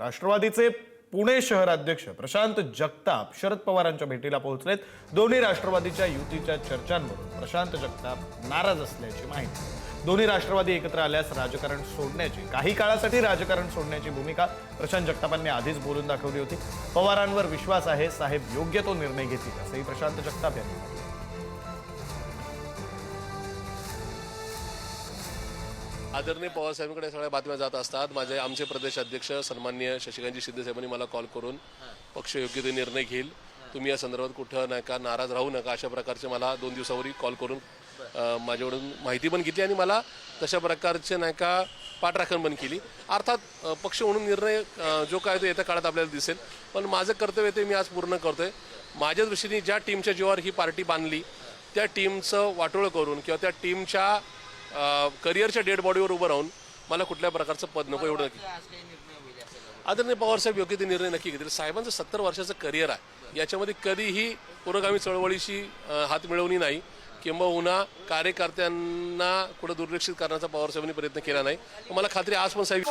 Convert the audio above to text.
राष्ट्रवादीचे पुणे शहराध्यक्ष प्रशांत जगताप शरद पवारांच्या भेटीला पोहोचलेत. दोन्ही राष्ट्रवादीच्या युतीच्या चर्चांवरून प्रशांत जगताप नाराज असल्याची माहिती. दोन्ही राष्ट्रवादी एकत्र आल्यास राजकारण सोडण्याची काही काळासाठी राजकारण सोडण्याची भूमिका प्रशांत जगतापांनी आधीच बोलून दाखवली होती. पवारांवर विश्वास आहे साहेब योग्य तो निर्णय घेतील असंही प्रशांत जगताप यांनी म्हटलं. आदरणीय पवारसाहेबांकडे सगळ्या बातम्या जात असतात. माझे आमचे प्रदेश अध्यक्ष सन्मान्य शशिकांतजी शिंदे साहेबांनी मला कॉल करून पक्ष योग्य ते निर्णय घेईल. तुम्ही या संदर्भात कुठं नाही का नाराज राहू नका अशा प्रकारचे मला दोन दिवसावरी कॉल करून माझ्याकडून माहिती पण घेतली आणि मला तशा प्रकारचे नाही का पाठराखण पण केली. अर्थात पक्ष म्हणून निर्णय जो काय तो येत्या काळात आपल्याला दिसेल. पण माझं कर्तव्य ते मी आज पूर्ण करतोय. माझ्या दृष्टीने ज्या टीमच्या जीवावर ही पार्टी बांधली त्या टीमचं वाटोळं करून किंवा त्या टीमच्या करिअरच्या डेड बॉडीवर उभं राहून मला कुठल्या प्रकारचं पद नको एवढं नक्की. आदरणीय पवारसाहेब योग्य ते निर्णय नक्की घेतील. साहेबांचं सत्तर वर्षाचं करिअर आहे. याच्यामध्ये कधीही पुरोगामी चळवळीशी हात मिळवणी नाही. किंबहुना कार्यकर्त्यांना कुठं दुर्लक्षित करण्याचा पवारसाहेबांनी प्रयत्न केला नाही. मला खात्री आज पण साहेब